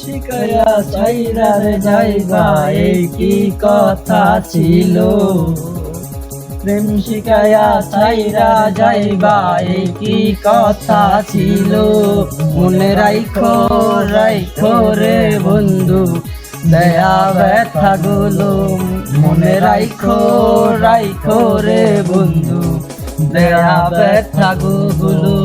শিকায়া সাইরার জায়গা, এই কি কথা ছিল? প্রেম শিকায়া সাইরা যাইবা এই কি কথা ছিল? মনে রাইখো রাইখো রে বন্ধু, দয়া ব্যথা গুলো মনে রাইখো রাইখো রে বন্ধু, দয়া ব্যথা গুলো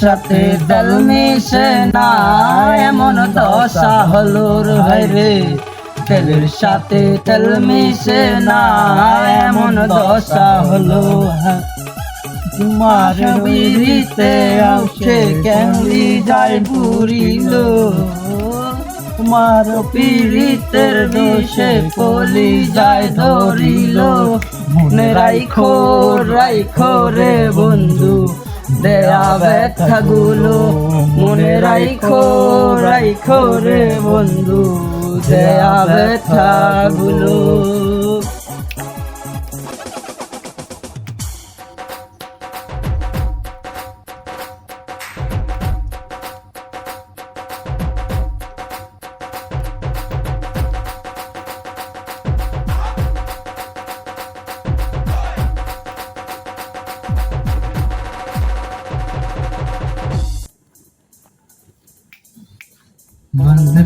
সাথে দল মিশে না এমন দশা হলো রে। তেলের সাথে তেল মিশে না, এমন দশা হলো তোমার বিরিতে আসে কেমলি যায় পুরিল। তোমার পীড়িতের দোষে পলি যায় ধরিল। মনে রাইখো রাইখো রে বন্ধু, দেয়া ব্যথা গুলো মনে রাইখো রাইখো রে বন্ধু। দেয়া ব্যথা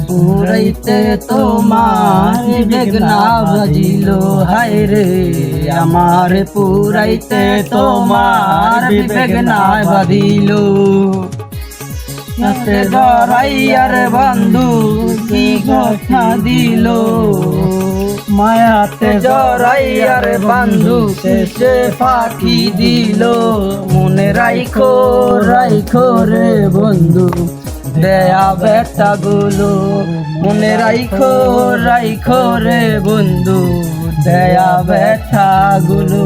পুরাইতে তোমার বেগনা বাজিল হায় রে। আমার পুরাইতে তোমার বেগনা বাজিল বন্ধু কি কথা দিল? মায়াতে জরাইয়ার বন্ধু শেষে ফাঁকি দিল। মনে রাইখো রাইখো রে বন্ধু, দেয়া বেটা গুলো মনে রাইখো রাইখো রে বন্ধু, দেয়া বেটা গুলো